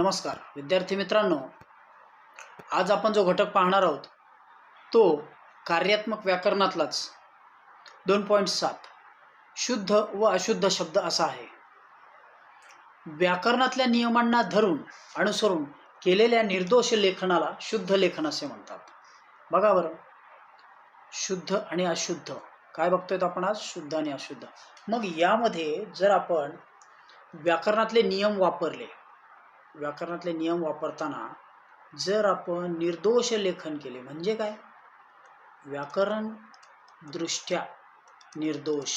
नमस्कार विद्यार्थी मित्रांनो. आज आपण जो घटक पाहणार आहोत तो कार्यात्मक व्याकरणातलाच दोन पॉईंट सात शुद्ध व अशुद्ध शब्द असा आहे. व्याकरणातल्या नियमांना धरून अनुसरून केलेल्या निर्दोष लेखनाला शुद्ध लेखन असे म्हणतात. बघा बरं. शुद्ध आणि अशुद्ध. काय बघतोय आपण आज? शुद्ध आणि अशुद्ध. मग यामध्ये जर आपण व्याकरणातले नियम वापरले व्याकरणातले नियम वापरताना जर आपण निर्दोष लेखन केले म्हणजे काय? व्याकरण दृष्ट्या निर्दोष.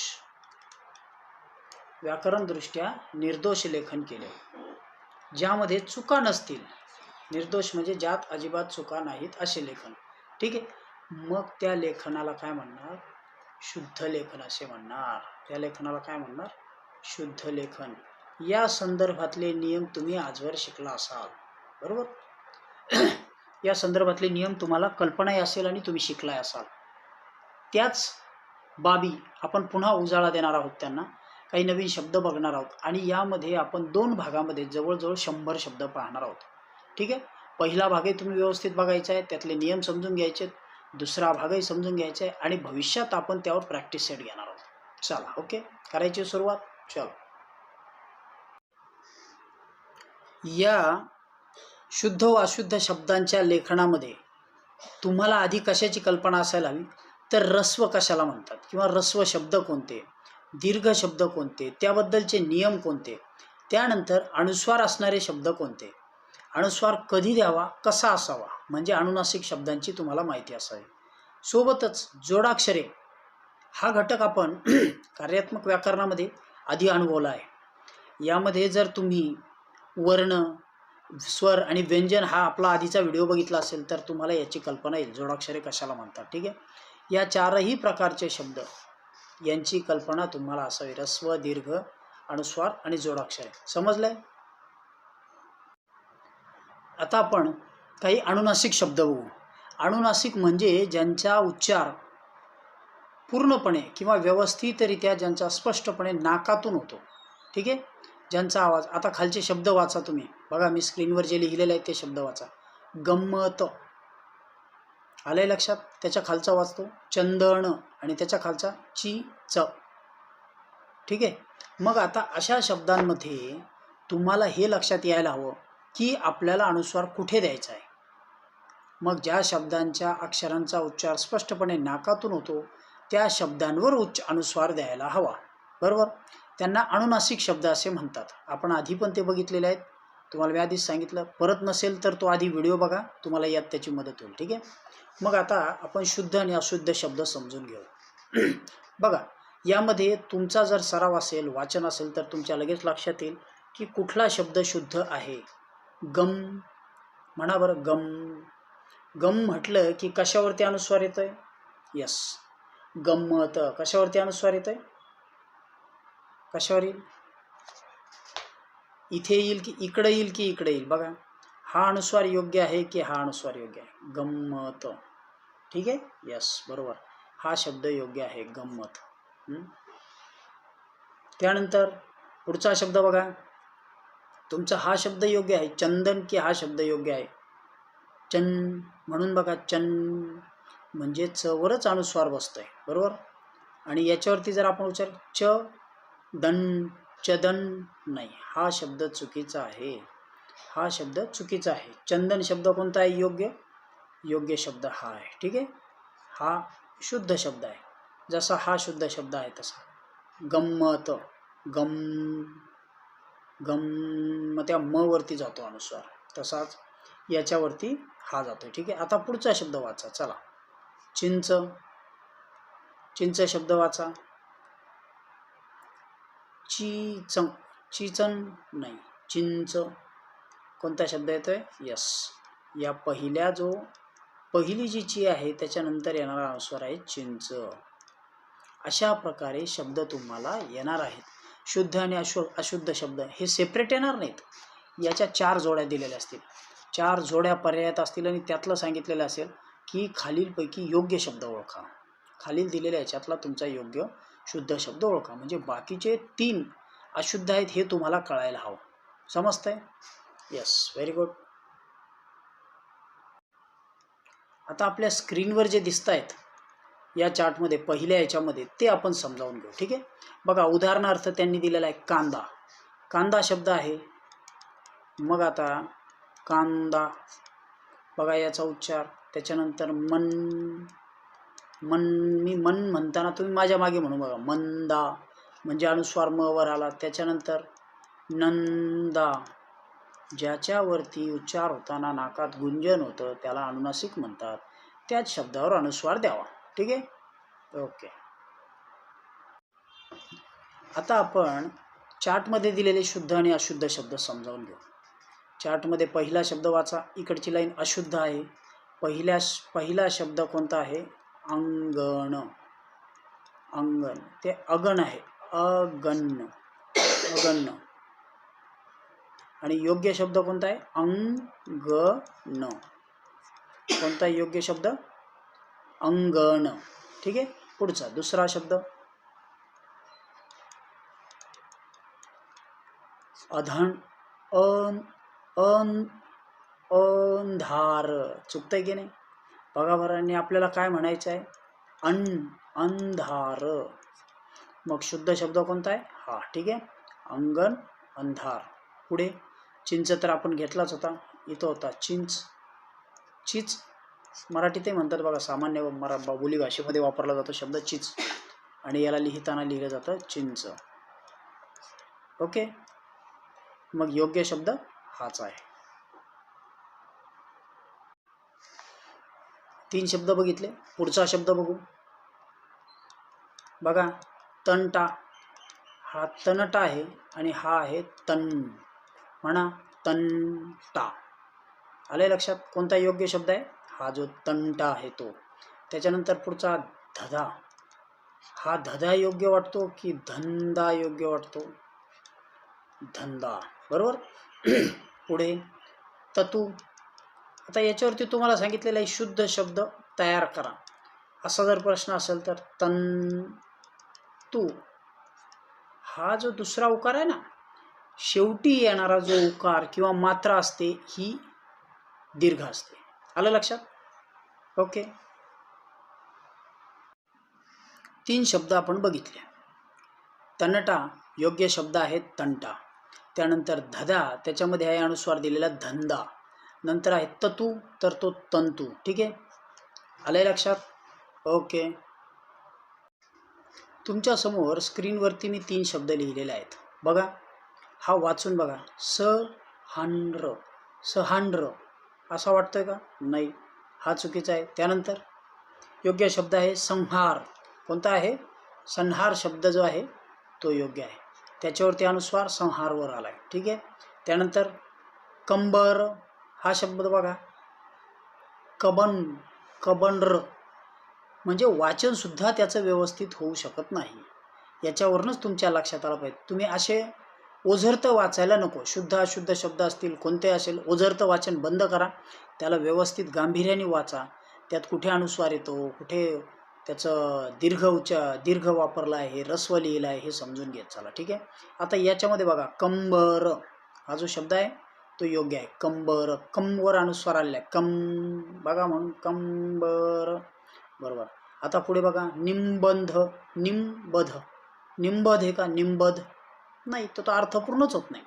व्याकरण दृष्ट्या निर्दोष लेखन केले. ज्यामध्ये चुका नसतील. निर्दोष म्हणजे ज्यात अजिबात चुका नाहीत असे लेखन. ठीक आहे? मग त्या लेखनाला काय म्हणणार? शुद्ध लेखन असे म्हणणार. त्या लेखनाला काय म्हणणार? शुद्ध लेखन. या संदर्भातले नियम तुम्ही आजवर शिकला असाल. बरोबर? या संदर्भातले नियम तुम्हाला कल्पनाही असेल आणि तुम्ही शिकलाय असाल. त्याच बाबी आपण पुन्हा उजाळा देणार आहोत त्यांना. काही नवीन शब्द बघणार आहोत आणि यामध्ये आपण दोन भागामध्ये जवळजवळ शंभर शब्द पाहणार आहोत. ठीक आहे? पहिला भागही तुम्ही व्यवस्थित बघायचा आहे त्यातले नियम समजून घ्यायचे आहेत. दुसरा भागही समजून घ्यायचा आहे आणि भविष्यात आपण त्यावर प्रॅक्टिस सेट घेणार आहोत. चला ओके? करायची सुरुवात? चलो. या शुद्ध व अशुद्ध शब्दांच्या लेखनामध्ये तुम्हाला आधी कशाची कल्पना असायला हवी? तर रस्व कशाला म्हणतात? किंवा रस्व शब्द कोणते? दीर्घ शब्द कोणते? त्याबद्दलचे नियम कोणते? त्यानंतर अनुस्वार असणारे शब्द कोणते? अनुस्वार कधी द्यावा? कसा असावा? म्हणजे अनुनासिक शब्दांची तुम्हाला माहिती असावी. सोबतच जोडाक्षरे. हा घटक आपण कार्यात्मक व्याकरणामध्ये आधी अनुभवला आहे. यामध्ये जर तुम्ही वर्ण स्वर आणि व्यंजन हा आपला आधीचा व्हिडिओ बघितला असेल तर तुम्हाला याची कल्पना येईल. जोडाक्षरे कशाला म्हणतात ठीक आहे? या चारही प्रकारचे शब्द यांची कल्पना तुम्हाला असावी. रस्व दीर्घ अनुस्वार आणि जोडाक्षरे. समजलंय? आता आपण काही अनुनासिक शब्द बघू. अनुनासिक म्हणजे ज्यांचा उच्चार पूर्णपणे किंवा व्यवस्थितरित्या ज्यांचा स्पष्टपणे नाकातून होतो ठीक आहे? ज्यांचा आवाज आता खालचे शब्द वाचा तुम्ही. बघा मी स्क्रीनवर जे लिहिलेले आहेत ते शब्द वाचा. गंमत. आलंय लक्षात? त्याच्या खालचा वाचतो. चंदन आणि त्याच्या खालचा ची च ठीक आहे? मग आता अशा शब्दांमध्ये तुम्हाला हे लक्षात यायला हवं की आपल्याला अनुस्वार कुठे द्यायचा आहे? मग ज्या शब्दांच्या अक्षरांचा उच्चार स्पष्टपणे नाकातून होतो त्या शब्दांवर उच्च अनुस्वार द्यायला हवा. बरोबर? त्यांना अनुनासिक शब्द असे म्हणतात. आपण आधी पण ते बघितलेले आहेत. तुम्हाला मी आधीच सांगितलं. परत नसेल तर तो आधी व्हिडिओ बघा. तुम्हाला यात त्याची मदत होईल. ठीक आहे? मग आता आपण शुद्ध आणि अशुद्ध शब्द समजून घेऊ. बघा यामध्ये तुमचा जर सराव असेल वाचन असेल तर तुमच्या लगेच लक्षात येईल की कुठला शब्द शुद्ध आहे? गम. म्हणा बरं गम. गम म्हटलं की कशावरती अनुस्वार येतं आहे यस. गंमत कशावरती अनुस्वार येतं आहे कशावर येईल? इथे येईल की इकडं येईल की इकडे येईल? बघा. हा अनुस्वार योग्य आहे की हा अनुस्वार योग्य आहे? गंमत. ठीक आहे? यस बरोबर. हा शब्द योग्य आहे. गंमत. त्यानंतर पुढचा शब्द बघा. तुमचा हा शब्द योग्य आहे. चंदन की हा शब्द योग्य आहे. चन म्हणून बघा. चन म्हणजे चवरच अनुस्वार बसतोय. बरोबर? आणि याच्यावरती जर आपण उच्चार च दन चदन नाही. हा शब्द चुकीचा आहे. हा शब्द चुकीचा आहे. चंदन शब्द कोणता आहे? योग्य? योग्य शब्द हा आहे. ठीक आहे? हा शुद्ध शब्द आहे. जसा हा शुद्ध शब्द आहे तसा. गंमत गम गम मग त्या म वरती जातो अनुस्वार. तसाच याच्यावरती हा जातो ठीक आहे? आता पुढचा शब्द वाचा. चला. चिंच. चिंच शब्द वाचा. चीचं चिचन नाही चिंच. कोणता शब्द येतोय? यस या पहिल्या जो पहिली जी ची आहे त्याच्यानंतर येणारा अनुस्वार आहे चिंच. अशा प्रकारे शब्द तुम्हाला येणार आहेत. शुद्ध आणि अशु अशुद्ध शब्द हे सेपरेट येणार नाहीत. याच्या चार जोड्या दिलेल्या असतील. चार जोड्या पर्यायात असतील आणि त्यातलं सांगितलेलं असेल की खालीलपैकी योग्य शब्द ओळखा. खालील दिलेल्या याच्यातला तुमचा योग्य शुद्ध शब्द ओळखा. म्हणजे बाकीचे तीन अशुद्ध आहेत हे तुम्हाला कळायला हवं. समजतंय? येस व्हेरी गुड आता आपल्या स्क्रीनवर जे दिसत आहेत या चार्टमध्ये पहिल्या याच्यामध्ये ते आपण समजावून घेऊ ठीक आहे? बघा उदाहरणार्थ त्यांनी दिलेला आहे कांदा. कांदा शब्द आहे. मग आता कांदा बघा याचा उच्चार. त्याच्यानंतर मन मन मी मन म्हणताना तुम्ही माझ्या मागे म्हणू बघा. मंदा म्हणजे अनुस्वार म वर आला. त्याच्यानंतर नंदा ज्याच्यावरती उच्चार होताना नाकात गुंजन होतं त्याला अनुनासिक म्हणतात. त्याच शब्दावर अनुस्वार द्यावा. ठीक आहे? ओके. आता आपण चार्टमध्ये दिलेले शुद्ध आणि अशुद्ध शब्द समजावून घेऊ. चार्टमध्ये पहिला शब्द वाचा. इकडची लाईन अशुद्ध आहे. पहिल्या पहिला शब्द कोणता आहे? अंगण. अंगण. ते अगण आहे. अगण्य अगण्य आणि योग्य शब्द कोणता आहे? अंगण. कोणता योग्य शब्द? अंगण. ठीक आहे? पुढचा दुसरा शब्द. अधण. अन. अन. अंधार. चुकतंय की नाही? बघा बरं आपल्याला काय म्हणायचं आहे? अन अंधार. मग शुद्ध शब्द कोणता आहे? हा ठीक आहे. अंगण अंधार. पुढे? चिंच तर आपण घेतलाच होता. इथं होता. चिंच. चीच? मराठीतही म्हणतात बघा सामान्य मरा बोली भाषेमध्ये वापरला जातो शब्द चीच. आणि याला लिहिताना लिहिलं जातं चिंच. ओके? मग योग्य शब्द हाच आहे. तीन शब्द बघितले. पुढचा शब्द बघू. बघा तनटा. हा तनटा आहे आणि हा आहे तन. म्हणा तंटा आले लक्षात? कोणता योग्य शब्द आहे? हा जो तंटा आहे तो. त्याच्यानंतर पुढचा धदा हा धदा योग्य वाटतो की धंदा योग्य वाटतो? धंदा. बरोबर? पुढे ततू. आता याच्यावरती तुम्हाला सांगितलेला आहे शुद्ध शब्द तयार करा. असा जर प्रश्न असेल तर तन तू. हा जो दुसरा उकार आहे ना शेवटी येणारा जो उकार किंवा मात्रा असते ही दीर्घ असते. आलं लक्षात? ओके. तीन शब्द आपण बघितले. तनटा योग्य शब्द आहे तंटा. त्यानंतर धदा त्याच्यामध्ये आहे अनुस्वार दिलेला धंदा. नंतर आहे ततू तर तो तंतू. ठीक आहे? आलंय लक्षात? ओके. तुमच्यासमोर स्क्रीनवरती मी तीन शब्द लिहिलेले आहेत. बघा. हा वाचून बघा. स हांड्र सहांड्र असा वाटतोय का? नाही. हा चुकीचा आहे. त्यानंतर? योग्य शब्द आहे संहार. कोणता आहे? संहार शब्द जो आहे तो योग्य आहे. त्याच्यावरती अनुस्वार संहारवर आला आहे ठीक आहे? त्यानंतर? कंबर. हा शब्द बघा. कबन कबनर म्हणजे वाचनसुद्धा त्याचं व्यवस्थित होऊ शकत नाही. याच्यावरूनच तुमच्या लक्षात आलं पाहिजे. तुम्ही असे ओझरतं वाचायला नको. शुद्ध अशुद्ध शब्द असतील कोणते असेल ओझरतं वाचन बंद करा. त्याला व्यवस्थित गांभीर्याने वाचा. त्यात कुठे अनुस्वार येतो कुठे त्याचं दीर्घ उच्च दीर्घ वापरला आहे रस्व लिहिलं आहे हे समजून घेत चला. ठीक आहे? आता याच्यामध्ये बघा कंबर हा जो शब्द आहे तो योग्य आहे. कंबर कमवर अनुस्वार आलेला आहे. कम बघा म्हणून कंबर बरोबर. आता पुढे बघा निंबंध निंबध. निंबध हे का? निंबध. नाही तो तर अर्थपूर्णच होत नाही.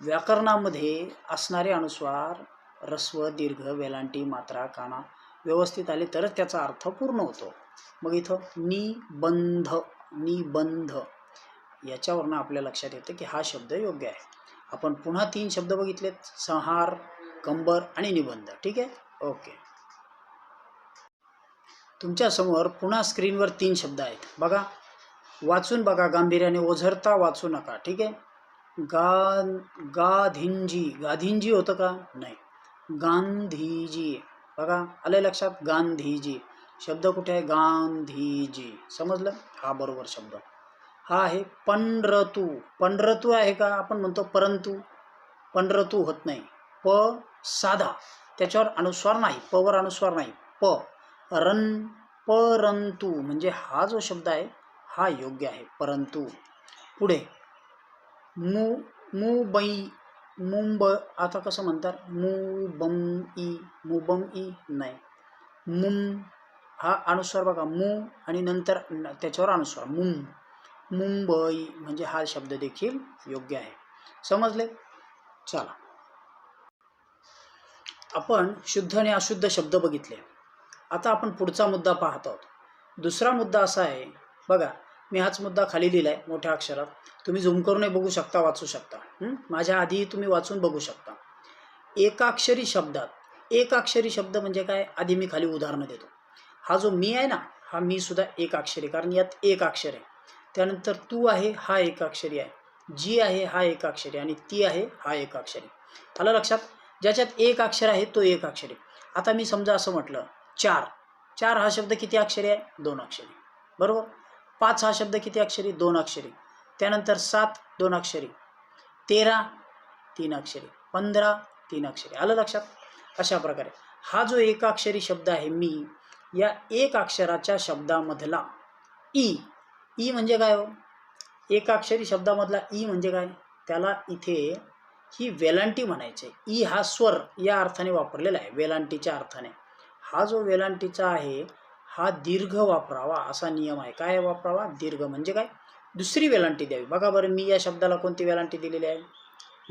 व्याकरणामध्ये असणारे अनुस्वार रस्व दीर्घ वेलांटी मात्रा काना व्यवस्थित आले तरच त्याचा अर्थ पूर्ण होतो. मग इथं निबंध निबंध याच्यावरनं आपल्या लक्षात येतं की हा शब्द योग्य आहे. आपण पुन्हा तीन शब्द बघितलेत. संहार कंबर आणि निबंध. ठीक आहे? ओके. तुमच्यासमोर पुन्हा स्क्रीनवर तीन शब्द आहेत. बघा. वाचून बघा गांभीर्याने. ओझरता वाचू नका. ठीक आहे? गा गाधिंजी. गाधिंजी होतं का? नाही. गांधीजी. बघा. आलं लक्षात? गांधीजी. शब्द कुठे आहे? गांधीजी. समजलं? हा बरोबर शब्द. हा आहे पंढरतू पंढरतू आहे का? आपण म्हणतो परंतु. पंढरतू होत नाही. प साधा. त्याच्यावर अनुस्वार नाही. पवर अनुस्वार नाही. प. रन. परंतु. म्हणजे हा जो शब्द आहे हा योग्य आहे. परंतु. पुढे. मु मुबई. मुंब आता कसं म्हणतात? मुबम बम ई. मुबम ई नाही. मुम हा अनुस्वार बघा. मु आणि नंतर त्याच्यावर अनुस्वार. मुम. मुंबई म्हणजे हा शब्द देखील योग्य आहे. समजले? चला. आपण शुद्ध आणि अशुद्ध शब्द बघितले. आता आपण पुढचा मुद्दा पाहत आहोत. दुसरा मुद्दा असा आहे बघा मी हाच मुद्दा खाली लिहिला आहे मोठ्या अक्षरात. तुम्ही झूम करूनही बघू शकता वाचू शकता. माझ्या आधी तुम्ही वाचून बघू शकता. एकाक्षरी शब्दात एकाक्षरी शब्द म्हणजे काय? आधी मी खाली उदाहरणं देतो. हा जो मी आहे ना हा मी सुद्धा एक अक्षरी कारण यात एक अक्षर आहे. त्यानंतर तू आहे हा एक अक्षरी आहे. जी आहे हा एक अक्षरी आणि ती आहे हा एक अक्षरी. आलं लक्षात? ज्याच्यात एक अक्षर आहे तो एक अक्षरी. आता मी समजा असं म्हटलं चार. चार हा शब्द किती अक्षरी आहे? दोन अक्षरी. बरोबर? पाच हा शब्द किती अक्षरी? दोन अक्षरी. त्यानंतर सात दोन अक्षरी. तेरा तीन अक्षरी. पंधरा तीन अक्षरी. आलं लक्षात? अशा प्रकारे. हा जो एकाक्षरी शब्द आहे मी या एक अक्षराच्या शब्दामधला ई ई म्हणजे काय हो? एकाक्षरी शब्दामधला ई म्हणजे काय? त्याला इथे ही वेलांटी म्हणायचे. ई हा स्वर या अर्थाने वापरलेला आहे वेलांटीच्या अर्थाने. हा जो वेलांटीचा आहे हा दीर्घ वापरावा असा नियम आहे. काय वापरावा? दीर्घ म्हणजे काय? दुसरी वेलांटी द्यावी. बघा बरं मी या शब्दाला कोणती वेलांटी दिलेली आहे?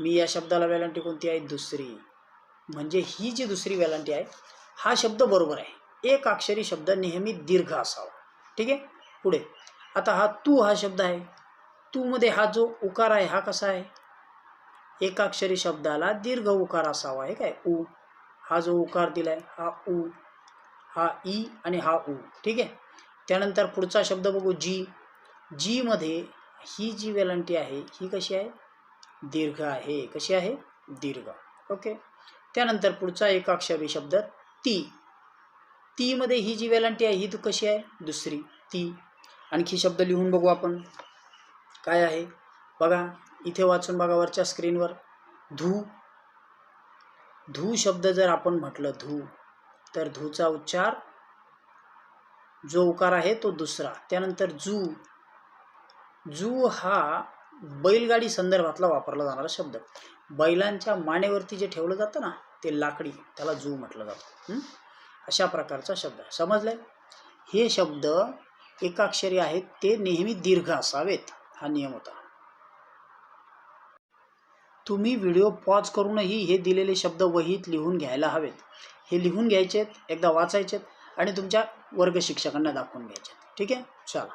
मी या शब्दाला वेलांटी कोणती आहे? दुसरी. म्हणजे ही जी दुसरी वेलांटी आहे हा शब्द बरोबर आहे. एक अक्षरी शब्द नेहमी दीर्घ असावा. ठीक आहे? पुढे. आता हा तू हा शब्द आहे. तूमध्ये हा जो उकार आहे हा कसा आहे? एकाक्षरी शब्दाला दीर्घ उकार असावा आहे काय? उ. हा जो उकार दिलाय हा उ. हा ई आणि हा उ. ठीक आहे? त्यानंतर पुढचा शब्द बघू जी. जीमध्ये ही जी वेलांटी आहे ही कशी आहे? दीर्घ आहे. कशी आहे? दीर्घ. ओके? त्यानंतर पुढचा एकाक्षरी शब्द ती. तीमध्ये ही जी वेलांटी आहे ही तू कशी आहे? दुसरी. ती. आणखी शब्द लिहून बघू आपण. काय आहे? बघा इथे वाचून बघा वरच्या स्क्रीनवर. धू. धू शब्द जर आपण म्हटलं धू तर धूचा उच्चार जो उकार आहे तो दुसरा. त्यानंतर जू. जू हा बैलगाडी संदर्भातला वापरला जाणारा शब्द. बैलांच्या मानेवरती जे ठेवलं जातं ना ते लाकडी त्याला जू म्हटलं जातं. अशा प्रकारचा शब्द. आहे समजलंय? हे शब्द एकाक्षरी आहेत ते नेहमी दीर्घ असावेत हा नियम होता. तुम्ही व्हिडिओ पॉज करूनही हे दिलेले शब्द वहीत लिहून घ्यायला हवेत. हे लिहून घ्यायचेत एकदा वाचायचेत आणि तुमच्या वर्ग शिक्षकांना दाखवून घ्यायचे ठीक आहे? चला.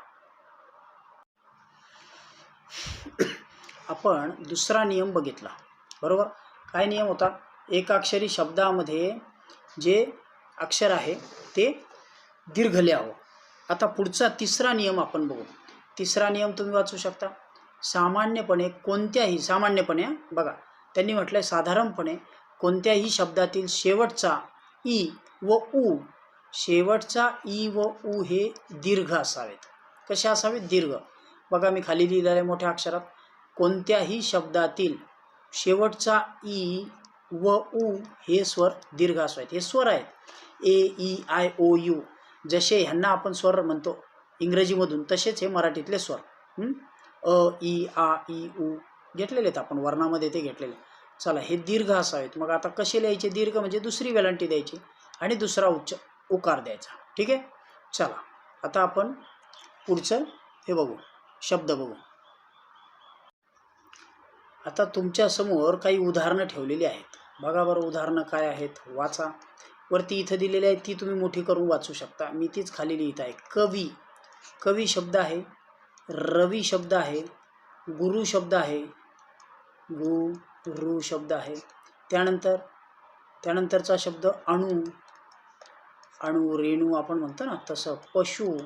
आपण दुसरा नियम बघितला. बरोबर? काय नियम होता? एकाक्षरी शब्दामध्ये जे अक्षर आहे ते दीर्घ लिहावं. आता पुढचा तिसरा नियम आपण बघू. तिसरा नियम तुम्ही वाचू शकता. सामान्यपणे कोणत्याही सामान्यपणे बघा त्यांनी म्हटलंय साधारणपणे कोणत्याही शब्दातील शेवटचा ई व उ शेवटचा ई व उ हे दीर्घ असावेत. कसे असावेत? दीर्घ. बघा मी खाली लिहिलेलं आहे मोठ्या अक्षरात. कोणत्याही शब्दातील शेवटचा ई व उ हे स्वर दीर्घ असावेत. हे स्वर आहेत. A E I O U. जसे ह्यांना आपण स्वर म्हणतो इंग्रजीमधून तसेच हे मराठीतले स्वर. अ ई आ ई उ घेतलेले आहेत आपण वर्णामध्ये ते घेतलेले चला हे दीर्घ असावेत. मग आता कसे लिहायचे? दीर्घ म्हणजे दुसरी वेलांटी द्यायची आणि दुसरा उच्च उकार द्यायचा. ठीक आहे? चला आता आपण पुढचं हे बघू शब्द बघू. आता तुमच्यासमोर काही उदाहरणं ठेवलेली आहेत. बघा बरं उदाहरणं काय आहेत? वाचा. वरती इथं दिलेली आहे ती तुम्ही मोठी करून वाचू शकता. मी तीच खाली लिहित आहे. कवी. कवी शब्द आहे. रवी शब्द आहे. गुरु शब्द आहे. गुरु शब्द आहे. त्यानंतर त्यानंतरचा शब्द अणू. अणू रेणू आपण म्हणतो ना तसं पशु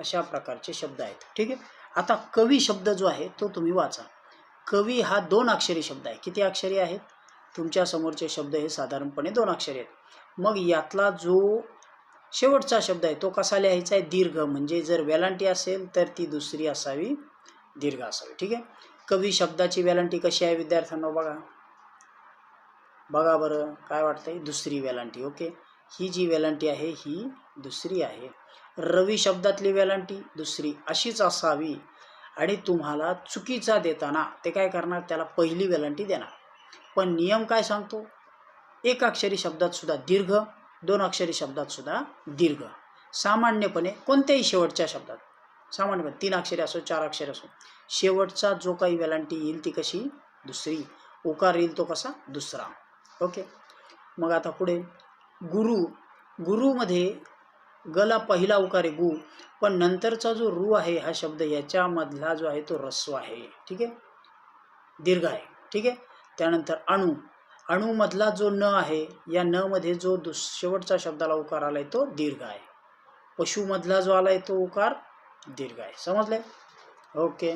अशा प्रकारचे शब्द आहेत. ठीक आहे? आता कवी शब्द जो आहे तो तुम्ही वाचा. कवी हा दोन अक्षरी शब्द आहे. किती अक्षरी आहेत? तुमच्यासमोरचे शब्द हे साधारणपणे दोन अक्षर आहेत. मग यातला जो शेवटचा शब्द आहे तो कसा लिहायचा आहे? दीर्घ. म्हणजे जर वेलांटी असेल तर ती दुसरी असावी दीर्घ असावी. ठीक आहे? कवी शब्दाची वेलांटी कशी आहे विद्यार्थ्यांना? बघा. बघा बरं काय वाटतंय? दुसरी वेलांटी ओके? ही जी वेलांटी आहे ही दुसरी आहे. रवी शब्दातली वेलांटी दुसरी अशीच असावी. आणि तुम्हाला चुकीचा देताना ते काय करणार? त्याला पहिली वेलांटी देणार. पण नियम काय सांगतो? एक अक्षरी शब्दात सुद्धा दीर्घ दोन अक्षरी शब्दात सुद्धा दीर्घ. सामान्यपणे कोणत्याही शेवटच्या शब्दात. सामान्यपणे तीन अक्षरी असो चार अक्षरे असो. शेवटचा जो काही वेलांटी येईल ती कशी? दुसरी. उकार येईल तो कसा? दुसरा. ओके? मग आता पुढे. गुरु. गुरुमध्ये गला पहिला उकार आहे गु पण नंतरचा जो रू आहे हा शब्द याच्यामधला जो आहे तो रस्व आहे. ठीक आहे? दीर्घ आहे. ठीक आहे? त्यानंतर अणु. अणुमधला जो न आहे या न मध्ये जो दुस शेवटचा शब्दाला उकार आला आहे तो दीर्घ आहे. पशुमधला जो आला आहे तो उकार दीर्घ आहे. समजले? ओके.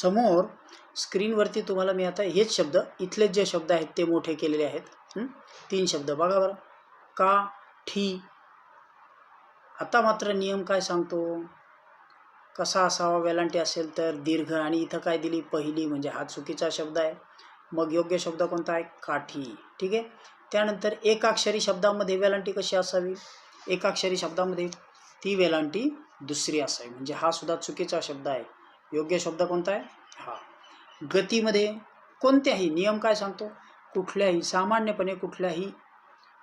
समोर स्क्रीनवरती तुम्हाला मी आता हेच शब्द इथले जे शब्द आहेत ते मोठे केलेले आहेत. तीन शब्द बघा बरं. का ठी. आता मात्र नियम काय सांगतो? कसा असावा वेलांटी असेल तर दीर्घ आणि इथं काय दिली? पहिली म्हणजे हा चुकीचा शब्द आहे. मग योग्य शब्द कोणता आहे? काठी. ठीक आहे? त्यानंतर एकाक्षरी शब्दामध्ये वेलांटी कशी असावी? एकाक्षरी शब्दामध्ये ती वेलांटी दुसरी असावी. म्हणजे हा सुद्धा चुकीचा शब्द आहे. योग्य शब्द कोणता आहे? हा. गतीमध्ये कोणत्याही नियम काय सांगतो? कुठल्याही सामान्यपणे कुठल्याही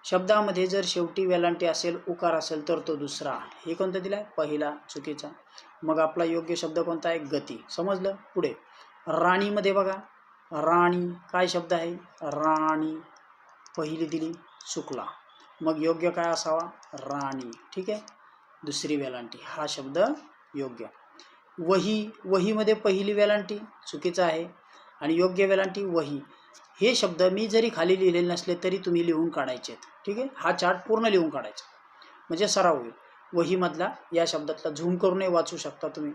शब्दामध्ये जर शेवटी वेलांटी असेल उकार असेल तर तो दुसरा. हे कोणतं दिला आहे पहिला चुकीचा. मग आपला योग्य शब्द कोणता आहे? गती. समजलं? पुढे. राणीमध्ये बघा. राणी काय शब्द आहे? राणी. पहिली दिली चुकला मग योग्य काय असावा? राणी. ठीक आहे? दुसरी वेलांटी हा शब्द योग्य. वही वहीमध्ये पहिली वेलांटी चुकीचं आहे. आणि योग्य वेलांटी वही. हे शब्द मी जरी खाली लिहिलेले नसले तरी तुम्ही लिहून काढायचे आहेत. ठीक आहे? हा चार्ट पूर्ण लिहून काढायचा. म्हणजे सराव होईल. वहीमधला या शब्दातला झूम करूनही वाचू शकता तुम्ही.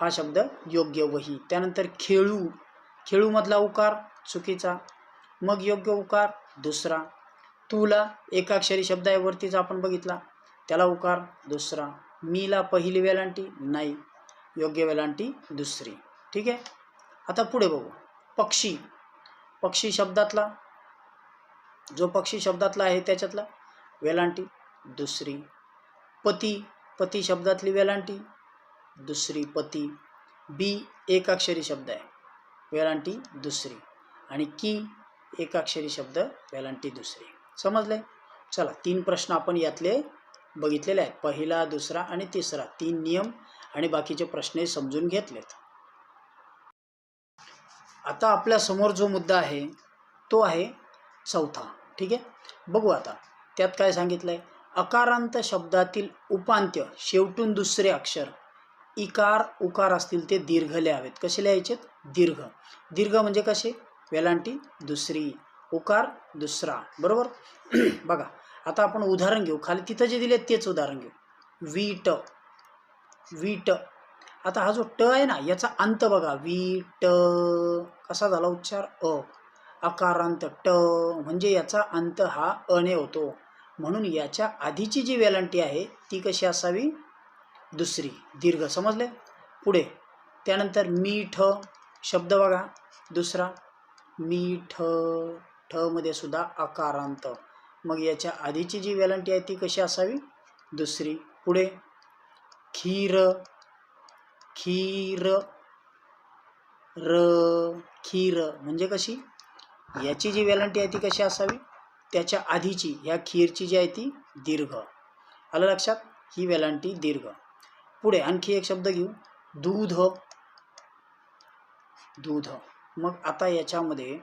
हा शब्द योग्य वही. त्यानंतर खेळू. खेळूमधला उकार चुकीचा. मग योग्य उकार दुसरा. तुला एकाक्षरी शब्द आहे वरतीच आपण बघितला. त्याला उकार दुसरा. मीला पहिली वेलांटी नाही. योग्य वेलांटी दुसरी. ठीक आहे? आता पुढे बघू. पक्षी. पक्षी शब्दातला जो पक्षी शब्दातला आहे त्याच्यातला वेलांटी दुसरी. पती पती शब्दातली वेलांटी. दुसरी पती बी एकाक्षरी शब्द आहे. वेलांटी दुसरी आणि की एकाक्षरी शब्द वेलांटी दुसरी. समजले चला तीन प्रश्न आपण यातले बघितलेले आहेत. पहिला दुसरा आणि तिसरा. तीन नियम आणि बाकीचे प्रश्न समजून घेतलेत. आता आपल्यासमोर जो मुद्दा आहे तो आहे चौथा. ठीक आहे? बघू आता. त्यात काय सांगितलं आहे अकारांत शब्दातील उपांत्य शेवटून दुसरे अक्षर. इकार उकार असतील ते दीर्घ लिहावेत. कसे लिहायचेत? दीर्घ. दीर्घ म्हणजे कसे? वेलांटी दुसरी. उकार दुसरा. बरोबर? बघा आता आपण उदाहरण घेऊ. खाली तिथं जे दिले तेच उदाहरण घेऊ. वीट. वीट. आता हा जो ट आहे ना याचा अंत बघा. वीट. कसा झाला उच्चार? अ. अकारांत ट. म्हणजे याचा अंत हा अने होतो. म्हणून याच्या आधीची जी वेलांटी आहे ती कशी असावी? दुसरी दीर्घ समजले? पुढे त्यानंतर मीठ शब्द बघा. दुसरा मीठमध्ये सुद्धा अकारांत मग याच्या आधीची जी वेलांटी आहे ती कशी असावी? दुसरी पुढे. खीर खीर र खीर म्हणजे कशी? याची जी वेलांटी आहे ती कशी असावी? त्याच्या आधीची ह्या खीरची जी आहे ती दीर्घ. आलं लक्षात? ही वेलांटी दीर्घ. पुढे आणखी एक शब्द घेऊ. दूध. दूध. मग आता याच्यामध्ये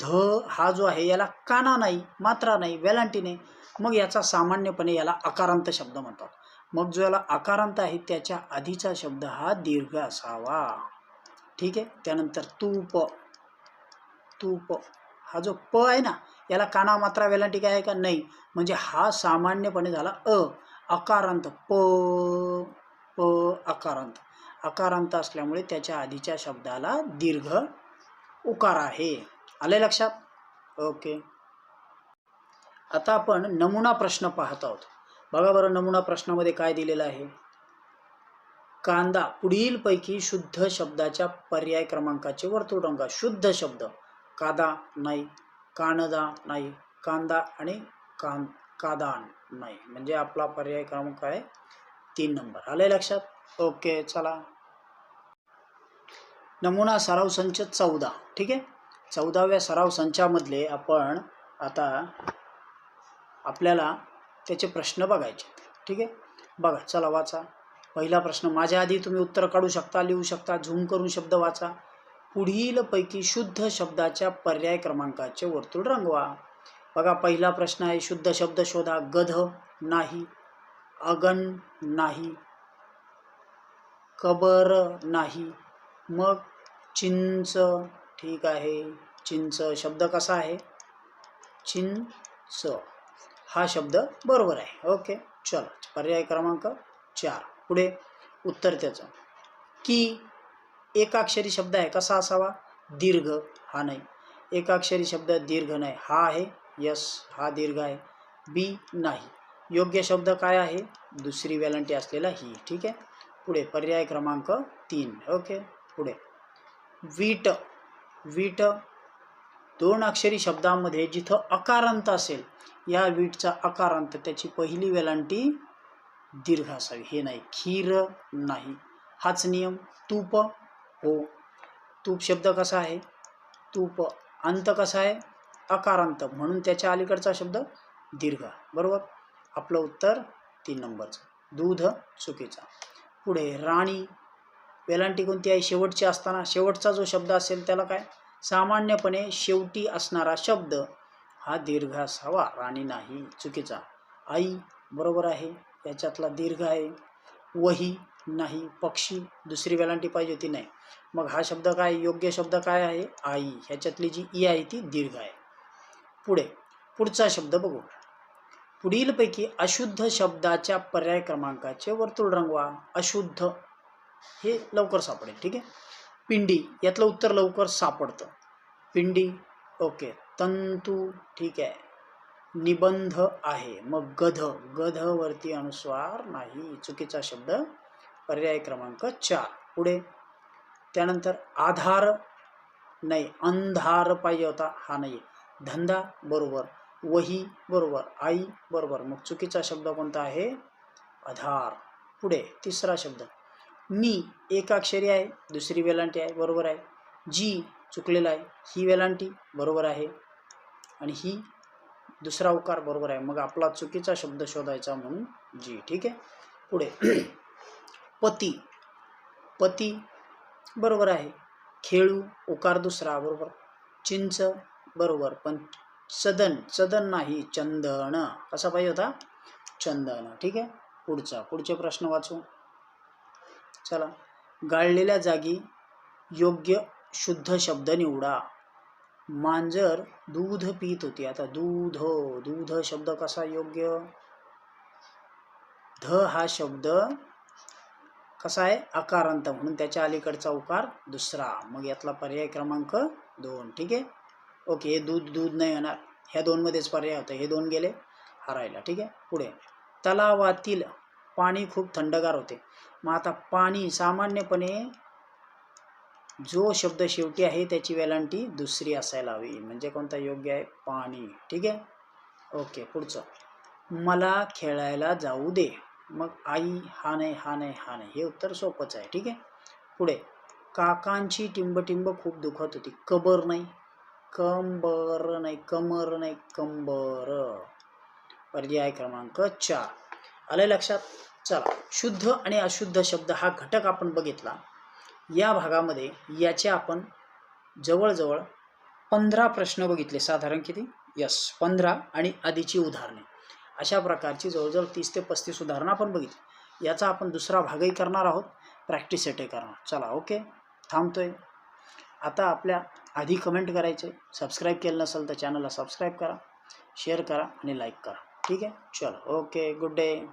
ध हा जो आहे याला काना नाही मात्रा नाही वेलांटी नाही. मग याचा सामान्यपणे याला अकारांत शब्द म्हणतात. मग जो याला अकारांत आहे त्याच्या आधीचा शब्द हा दीर्घ असावा. ठीक आहे? त्यानंतर तूप. तूप. हा जो प आहे ना याला काना मात्रा वेलांटी काय आहे का? नाही. म्हणजे हा सामान्यपणे झाला अ अकारांत. प प अकारांत. अकारांत असल्यामुळे त्याच्या आधीच्या शब्दाला दीर्घ उकार आहे. आले लक्षात? ओके. आता आपण नमुना प्रश्न पाहत आहोत. बघा बरं नमुना प्रश्नामध्ये काय दिलेलं आहे? कांदा पुढीलपैकी शुद्ध शब्दाच्या पर्याय क्रमांकाचे वर्तुळ रंगा शुद्ध शब्द. कादा? नाही. कानदा नाही कांदा आणि कान कादान नाही. म्हणजे आपला पर्याय क्रमांक आहे तीन नंबर. आले लक्षात? ओके चला. नमुना सराव संच चौदा. ठीक आहे? चौदाव्या सराव संचामधले आपण आता आपल्याला त्याचे प्रश्न बघायचे ठीक आहे? बघा चला वाचा. पहिला प्रश्न माझ्या आधी तुम्ही उत्तर काढू शकता लिहू शकता झूम करून शब्द वाचा. पुढीलपैकी शुद्ध शब्दाच्या पर्याय क्रमांकाचे वर्तुळ रंगवा. बघा पहिला प्रश्न आहे शुद्ध शब्द शोधा. गध नाही अगन नाही कबर नाही. मग चिंच ठीक आहे. चिंच शब्द कसा आहे? चिंच. हा शब्द बरोबर आहे. ओके चला पर्याय क्रमांक चार. पुढे उत्तर त्याचं. की एकाक्षरी शब्द आहे. कसा असावा? दीर्घ. हा नाही. एकाक्षरी शब्द दीर्घ नाही. हा आहे. यस. हा दीर्घ आहे. बी नाही. योग्य शब्द काय आहे? दुसरी वॅलंटी असलेला ही. ठीक आहे? पुढे. पर्याय क्रमांक तीन. ओके. पुढे. वीट. वीट दोन अक्षरी शब्दामध्ये जिथं अकारांत असेल या वीटचा अकारांत त्याची पहिली वेलांटी दीर्घ असावी. हे नाही. खीर नाही. हाच नियम. तूप हो. तूप शब्द कसा आहे? तूप अंत कसा आहे? अकारांत. म्हणून त्याच्या अलीकडचा शब्द दीर्घ. बरोबर? आपलं उत्तर तीन नंबरचं. दूध चुकीचा. पुढे राणी. वेलांटी कोणती आहे? शेवटची असताना. शेवटचा जो शब्द असेल त्याला काय? सामान्यपणे शेवटी असणारा शब्द हा दीर्घ असावा राणी नाही. चुकीचा. आई बरोबर आहे. याच्यातला दीर्घ आहे. वही. नाही पक्षी दुसरी वेलांटी पाहिजे होती नाही. मग हा शब्द काय? योग्य शब्द काय आहे? आई. ह्याच्यातली जी ई आहे ती दीर्घ आहे. पुढे. पुढचा शब्द बघू. पुढीलपैकी अशुद्ध शब्दाच्या पर्याय क्रमांकाचे वर्तुळ रंगवा. अशुद्ध. हे लवकर सापडेल ठीक आहे? पिंडी. यातलं उत्तर लवकर सापडतं. पिंडी. ओके. तंतू. ठीक आहे. निबंध आहे. मग गध. गधवरती अनुस्वार नाही. चुकीचा शब्द. पर्याय क्रमांक चार. पुढे. त्यानंतर आधार नाही अंधार पाहिजे होता हा नाही धंदा बरोबर वही बरोबर आई बरोबर. मग चुकीचा शब्द कोणता आहे? आधार. पुढे तिसरा शब्द. मी एकाक्षरी आहे दुसरी वेलांटी आहे बरोबर आहे. जी चुकलेला आहे ही वेलांटी बरोबर आहे. आणि ही दुसरा उकार बरोबर आहे. मग आपला चुकीचा शब्द शोधायचा म्हणून जी. ठीक आहे? पुढे. पती. पती बरोबर आहे. खेळू उकार दुसरा बरोबर. चिंच बरोबर. पण सदन सदन नाही चंदन. कसा पाहिजे होता? चंदन. ठीक आहे? पुढचा पुढचे प्रश्न वाचू. चला. गाळलेल्या जागी योग्य शुद्ध शब्द निवडा. मांजर दूध पित होती. आता दूध हो, दूध शब्द कसा योग्य? ध हा शब्द कसा आहे? अकारांत म्हणून त्याच्या अलीकडचा उकार दुसरा. मग यातला पर्याय क्रमांक दोन. ठीक आहे? ओके हे दूध दूध नाही येणार ह्या दोनमध्येच पर्याय होतं. हे दोन गेले हरायला ठीक आहे? पुढे. तलावातील पाणी खूप थंडगार होते. मग आता पाणी सामान्यपणे जो शब्द शेवटी आहे त्याची वेलांटी दुसरी असायला हवी. म्हणजे कोणता? योग्य आहे? पाणी. ठीक आहे? ओके पुढचं. मला खेळायला जाऊ दे. मग आई हा नाही हा नाही हा नाही. हे उत्तर सोपंच आहे. ठीक आहे? पुढे. काकांची टिंबटिंब खूप दुखत होती. कबर नाही. कंबर नाही. कमर नाही. कंबर. पर्याय क्रमांक चार. आलं लक्षात? चला. शुद्ध आणि अशुद्ध शब्द हा घटक आपण बघितला. या भागामध्ये याचे आपण जवळजवळ पंधरा प्रश्न बघितले. साधारण किती? यस. पंधरा आणि आधीची उदाहरणे. अशा प्रकारची जवळजवळ तीस ते पस्तीस उदाहरणं आपण बघितली. याचा आपण दुसरा भागही करणार आहोत. प्रॅक्टिस सेटही करणार. चला ओके थांबतोय. आता आपल्या आधी कमेंट करायचे. सबस्क्राईब केलं नसेल तर चॅनलला सबस्क्राईब करा. शेअर करा आणि लाईक करा. ठीक आहे? चलो ओके गुड डे